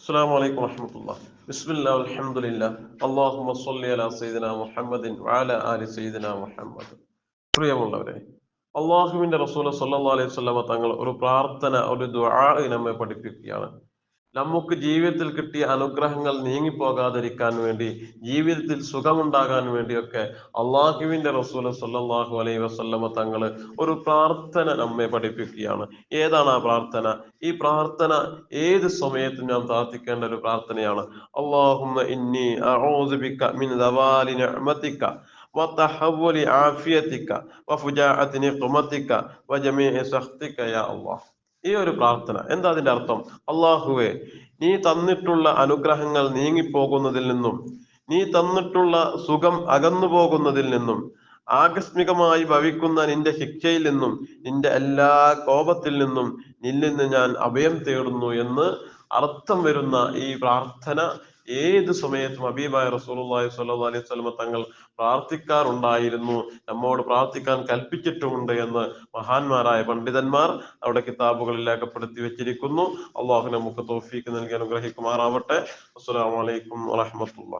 السلام عليكم ورحمة الله بسم الله والحمد لله اللهم صل على سيدنا محمد وعلى آل سيدنا محمد പ്രിയമുള്ളവരെ അള്ളാഹുവിന്റെ റസൂൽ സല്ലല്ലാഹു അലൈഹി വസല്ലമ തങ്ങൾ ഒരു പ്രാർത്ഥന ഒരു ദുആ നമ്മെ പഠിപ്പിക്കുകയാണ് നമുക്ക് ജീവിതത്തിൽ കിട്ടിയ അനുഗ്രഹങ്ങൾ നീങ്ങിപ്പോകാതിരിക്കാൻ വേണ്ടി ജീവിതത്തിൽ സുഖമുണ്ടാകാൻ വേണ്ടിയൊക്കെ അള്ളാഹുവിന്റെ റസൂൽ സല്ലല്ലാഹു അലൈഹി വസല്ലമ തങ്ങൾ ഒരു പ്രാർത്ഥന നമ്മെ പഠിപ്പിക്കുകയാണ് ഏതാണ് ആ പ്രാർത്ഥന ഈ പ്രാർത്ഥന ഏത് സമയത്തും നാം പ്രാർത്ഥിക്കേണ്ട ഒരു പ്രാർത്ഥനയാണ് അള്ളാഹുമ്മ ഇന്നി അഊദു ബിക മിൻ ദവാലി നിഅമതിക وتحول عافيتك وفجاءة نقمتك وجميع سخطك يا الله ഈ ഒരു പ്രാർത്ഥന. എന്താ അതിന്റെ അർത്ഥം? അള്ളാഹുവെ നീ തന്നിട്ടുള്ള അനുഗ്രഹങ്ങൾ നീങ്ങിപ്പോകുന്നതിൽ നിന്നും നീ തന്നിട്ടുള്ള സുഖം അകന്നു പോകുന്നതിൽ നിന്നും ആകസ്മികമായി ഭവിക്കുന്ന നിന്റെ ശിക്ഷയിൽ നിന്നും നിന്റെ എല്ലാ കോപത്തിൽ നിന്നും നിന്നിൽ നിന്ന് ഞാൻ അഭയം തേടുന്നു എന്ന് അർത്ഥം വരുന്ന ഈ പ്രാർത്ഥന ഏത് സമയത്തും അബീബായ റസൂലുള്ളാഹി സ്വല്ലല്ലാഹു അലൈഹി തങ്ങൾ പ്രാർത്ഥിക്കാറുണ്ടായിരുന്നു. നമ്മോട് പ്രാർത്ഥിക്കാൻ കൽപ്പിച്ചിട്ടുമുണ്ട് എന്ന് മഹാന്മാരായ പണ്ഡിതന്മാർ അവിടെ കിതാബുകളിൽ രേഖപ്പെടുത്തി വെച്ചിരിക്കുന്നു. അള്ളാഹു നമുക്ക് തോഫീക്ക് നൽകി അനുഗ്രഹിക്കുമാറാവട്ടെ. അസ്സലാമു അലൈക്കും വറഹ്മത്തുള്ളാഹി